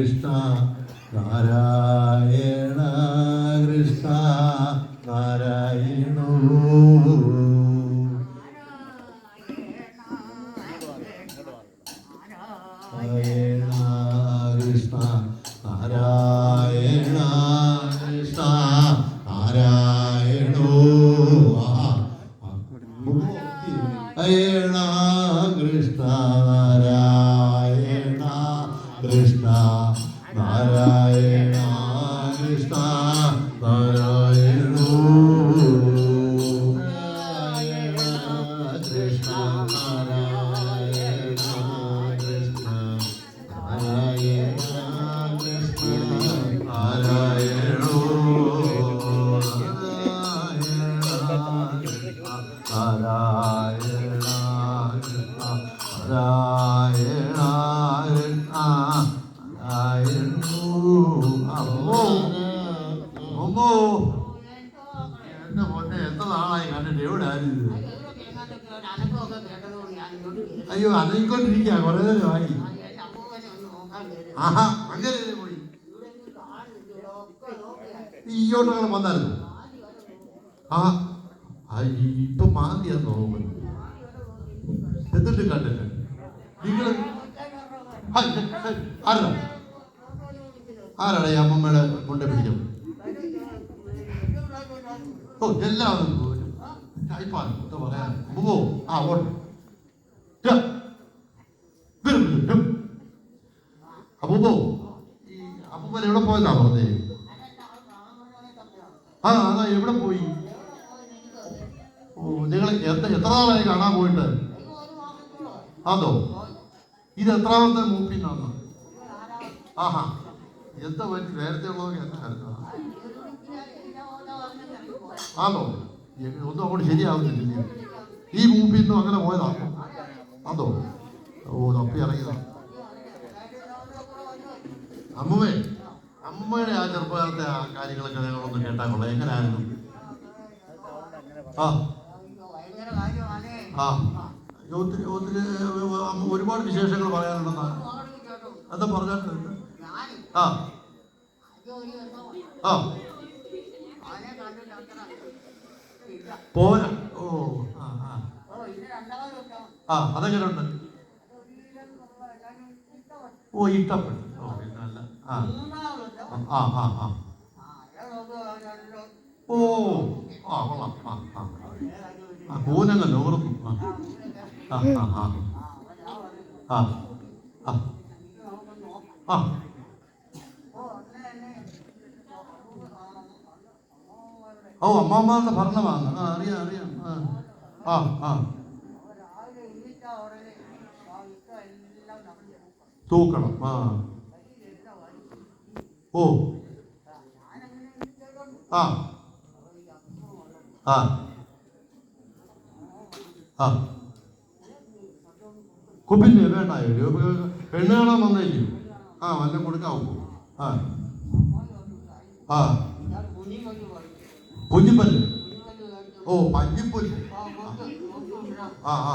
കൃഷ്ണ നാരായണ കൃഷ്ണ നാരായണ. നാരായണ കൃഷ്ണ നാരായണ. കൃഷ്ണ നാരായണോ കൃഷ്ണ അയ്യോ അനങ്ങിക്കൊണ്ടിരിക്കുക കുറേ നേരമായി. ആഹാ അങ്ങനെ പോയി. വന്നായിരുന്നു ആ ഇപ്പൊ മാന്തിയാന്ന് തോന്നുന്നു. എന്നിട്ട് കണ്ടില്ല നിങ്ങൾ. ആരാ? ആരാടാ അമ്മമ്മയുടെ കൊണ്ടേ പിടിക്കും ഓ എല്ലാവരും പോരും ടൈപ്പാണ് എന്താ പറയാ അമ്മോ ആ ഓട്ടെ. അപ്പൂപ്പോ ഈ അപ്പൂപ്പൻ എവിടെ പോയതാ പറഞ്ഞേ? ആ അതാ എവിടെ പോയി? ഓ നിങ്ങൾ എത്ര എത്ര നാളായി കാണാൻ പോയിട്ട്? അതോ? ഇത് എത്രാമത്തെ മൂപ്പിന്നാണ് ആഹാ. എന്താ പറ്റി? നേരത്തെ ഉള്ളതൊക്കെ എന്നായിരുന്നു? ആണോ ഒന്നും അങ്ങോട്ട് ശരിയാവുന്നില്ല ഈ മൂപ്പിൽ നിന്നും അങ്ങനെ പോയതാ. അതോ? ഓ തപ്പി ഇറങ്ങിയതാ. അമ്മുമ്മേ അമ്മയുടെ ആ ചെറുപ്പകാലത്തെ ആ കാര്യങ്ങളൊക്കെ ഞങ്ങളൊന്ന് കേട്ടാൽ കൊള്ളാം. എങ്ങനെയായിരുന്നു ആ. ആ. ഒത്തിരി ഒത്തിരി ഒരുപാട് വിശേഷങ്ങൾ പറയാനുണ്ടെന്നാണ് എന്താ പറഞ്ഞിട്ടുണ്ട് ആ. ആ. പോരാ. ഓ ആ ആ. ആ അതെങ്ങനെ ഉണ്ട് ഓ ഇഷ്ടപ്പെട്ടു. ഓ നല്ല ആ. ആ ആ ആ. ഓ ആ കൊള്ളാം. ആ ആ. ആ കൂനങ്ങ് ലോറുന്നു. ആ ആ ആ ആ. ആ ആ. ആ. ഓ അമ്മാമ്മ ഭരണമാണ്? ആ അറിയാം അറിയാം. ആ. ആ ആ. തൂക്കണം ആ. ഓ. ആ. ആ. ആ. കുപ്പില്ലേ വേണ്ടായോ പെണ്ണ് വന്നേക്കും. ആ വല്ലതും കൊടുക്കാവൂ ആ. ആ. കുഞ്ഞിപ്പല്ല് ഓ പഞ്ഞിപ്പല്ല് ആ ആ.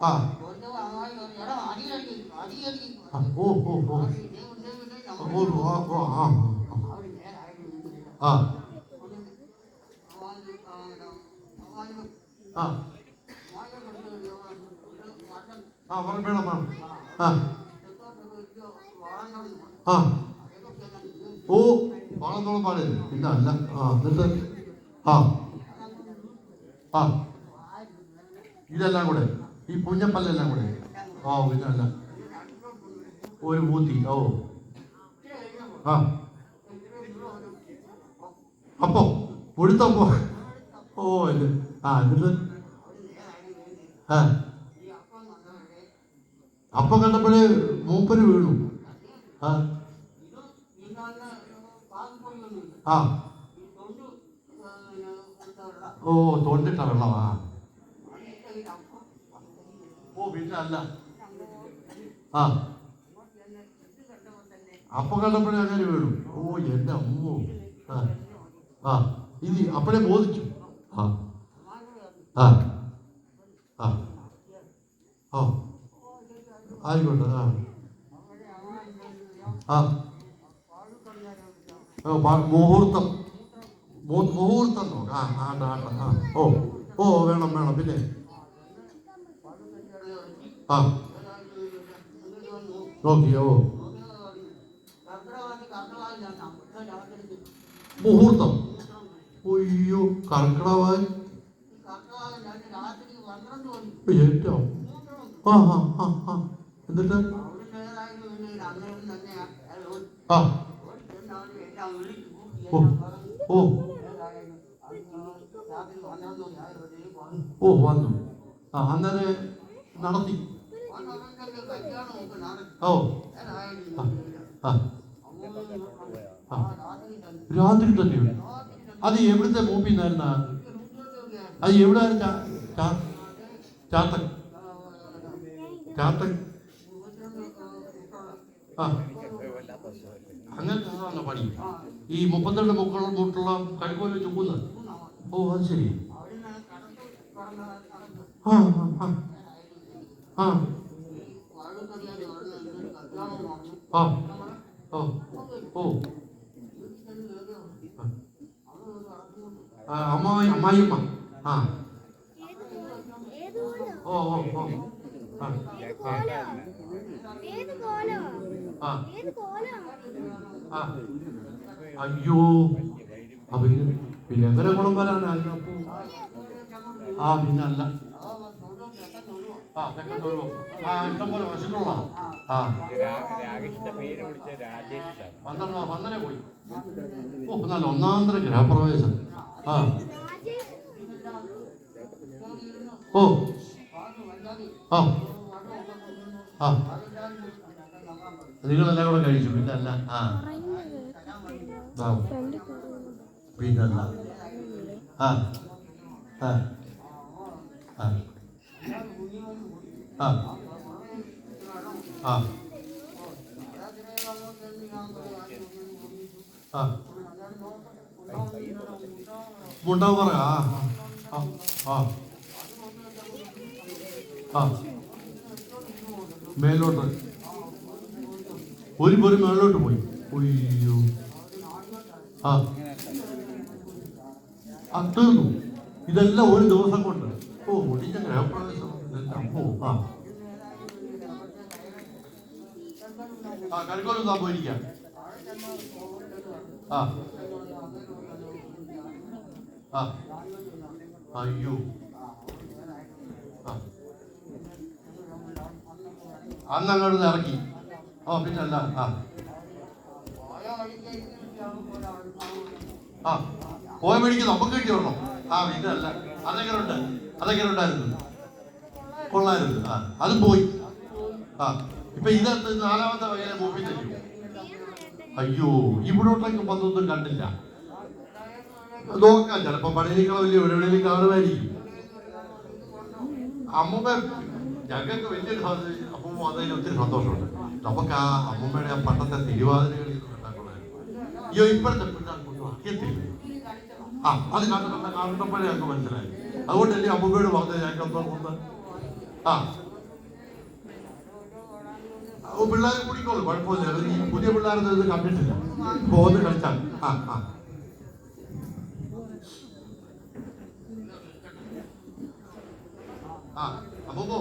ആ. ഓ ഓ ഓ. ഓ ആ ഓ ആ. ആ. ആ. ആ വേണം വേണം വേണം ആ. ആ. ഓ. വാളത്തോളം പാടില്ല ഇല്ല അല്ല ആ എന്നിട്ട്? ആ. ആ. ഇതെല്ലാം കൂടെ. ഈ പുഞ്ഞപ്പല്ലെല്ലാം കൂടെ. ഓ പിന്നെ അല്ല ഒരു മൂത്തി ഓ. ആ. അപ്പോ പൊടുത്തപ്പോ ഓ അല്ല. ആ എന്നിട്ട്? ആ. അപ്പം കണ്ടപ്പോഴേ മൂപ്പര് വീണു. ആ. ആ. ഓ തോണ്ടിട്ട വെള്ളമാ. ഓ പിന്നെ അല്ല. ആ. അപ്പം കണ്ടപ്പോഴേ അങ്ങനെ വീണു. ഓ എന്റെ അമ്മോ. ആ. ആ. ഇത് അപ്പോഴേ ബോധിച്ചു. ആ. ആ. ആ. ഓ ആയിക്കോട്ടെ ആ. ആ. മുഹൂർത്തം. മുഹൂർത്തം നോക്കാം ആ ആണ്ട ആണ്ട ആ ഓ ഓ വേണം വേണം. പിന്നെ? ആ. നോക്കിയോ മുഹൂർത്തം. അയ്യോ കർക്കിടവായി ഏറ്റവും. ആ ആ ആ ആ. എന്നിട്ട്? ആ. ഓ ഓ ഓ വന്നു. ആ അന്നേരം നടത്തി. ഓ. ആ രാത്രി തന്നെയുണ്ട് അത് എവിടുത്തെ മൂപ്പിന്നായിരുന്ന അത് എവിടെ ചാത്തൻ ചാത്തൻ ആ. അങ്ങനത്തെ പണി ഈ മുപ്പത്തിരണ്ട് മുക്കൾ മുട്ടുള്ള കഴിക്കോൽ ചുക്കുന്നത് ഓ അത് ശരി. ആ ആ ആ. ആ. ഓ ഓ. ആ അമ്മായി അമ്മായിയമ്മ. ആ. ഏത് കോലം? ഓ ഓ ഓ. ആ. അയ്യോ. അപ്പൊ പിന്നെ എങ്ങനെ ഗുണം അതിനപ്പോ ആ പിന്നെ അല്ല ആ പോയി ഓ ആ. ഓ. ആ. ആ. നിങ്ങളെല്ലാം കൂടെ കഴിച്ചു. പിന്നെ അല്ല ആ പിന്നല്ല ആ. ആ. ആ. ആ. ആ. ആ. മുണ്ടാവ് പറ. ആ. ആ. ആ. മേലോട്ട്. ഒരു പൊരി മേളിലോട്ട് പോയി. ഒയ്യോ ആ. ആ ഇതെല്ലാം ഒരു ദിവസം കൊണ്ട്. ഓ ഒടിഞ്ഞ ഇതെല്ലാം. ഓ ആ. ആ ആ. അയ്യോ. ആ. അന്നങ്ങോട്ട് ഇറക്കി. ഓ പിന്നല്ല ആ. ആ പോയ നമുക്ക് കിട്ടി വരണം ആ ഇതല്ല അതെങ്ങനെ ഉണ്ട് അതെങ്ങനെ കൊള്ളായിരുന്നു. ആ അതും പോയി. ആ ഇപ്പൊ ഇതെന്ത് നാലാമത്തെ വയലെ മൂപ്പി തരും അയ്യോ ഇവിടോട്ടേക്ക് വന്നൊന്നും കണ്ടില്ല. നോക്കാം ചിലപ്പോ പണിയേക്കാൾ വലിയ എവിടെയെങ്കിലും കാണുമായിരിക്കും അമ്മ ഞങ്ങൾക്ക് സന്തോഷം അമ്മൂമ്മ വന്നതിൽ ഒത്തിരി സന്തോഷമുണ്ട് നമുക്ക് ആ അമ്മൂമ്മയുടെ ആ പണ്ടത്തെ തിരുവാതിരകളിൽ കണ്ടാക്കൊള്ളായിരുന്നു അയ്യോ ഇപ്പോഴത്തെ പിള്ളേർക്കൊന്നും അറിയത്തില്ല ആ അത് കണ്ടിട്ടുള്ള കണ്ടപ്പോഴേ ഞങ്ങൾക്ക് മനസ്സിലായി അതുകൊണ്ടല്ലേ അമ്മൂമ്മയോട് പറഞ്ഞത് ഞങ്ങൾക്ക് എന്തോ ഒന്ന് ആ ഓ പിള്ളേർ കുടിക്കോളൂ കുഴപ്പമില്ല ഈ പുതിയ പിള്ളേരുടെ ഇത് കണ്ടിട്ടില്ല പോന്ന് കളിച്ചാൽ ആ ആ ആ അപ്പോ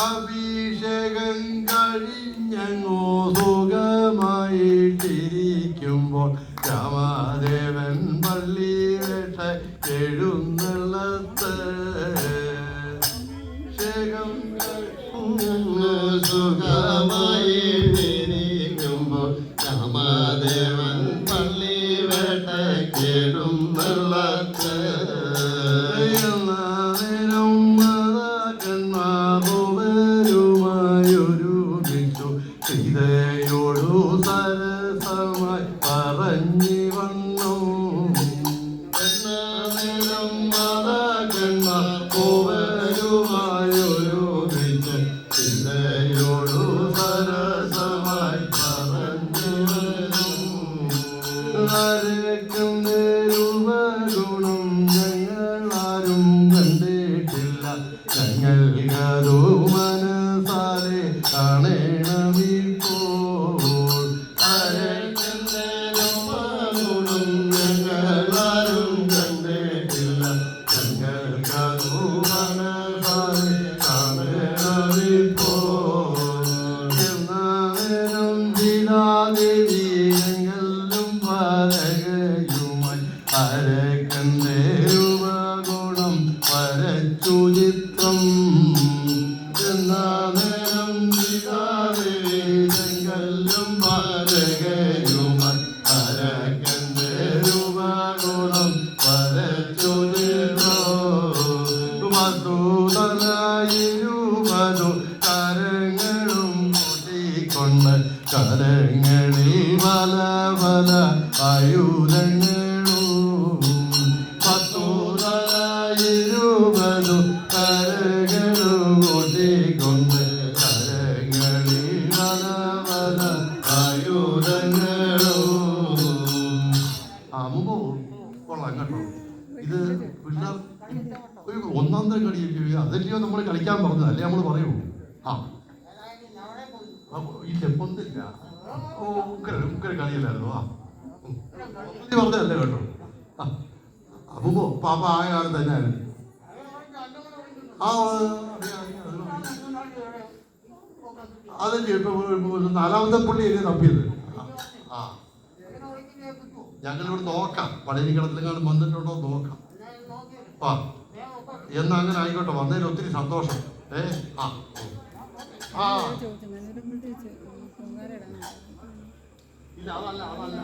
അഭിഷേകം കഴിഞ്ഞങ്ങോ സുഖമായിട്ടിരിക്കുമ്പോൾ രാമദേവൻ हर അതല്ലയോ നമ്മൾ കളിക്കാൻ പറഞ്ഞത്? അല്ലേ നമ്മൾ പറയൂ ആ. ഇല്ല പൊന്നില്ല ഓ ഉക്കര ഉക്കര കളിയല്ലായിരുന്നു? ആ. പറഞ്ഞതല്ലേ കേട്ടോ? ആ. അപ്പോ പാപ്പ ആയ കാലം തന്നെയായിരുന്നു. അതല്ലേ ഇപ്പൊ നാലാമത്തെ പുള്ളിയല്ലേ തപ്പിയത്? ഞങ്ങളിവിടെ നോക്കാം. പഴയനിക്കടത്തിലെങ്ങാണ്ട് വന്നിട്ടുണ്ടോ നോക്കാം. ആ. എന്നാ അങ്ങനെ ആയിക്കോട്ടെ വന്നതിൽ ഒത്തിരി സന്തോഷം ഏ ആ ആ ഇല്ല അതല്ല അതല്ല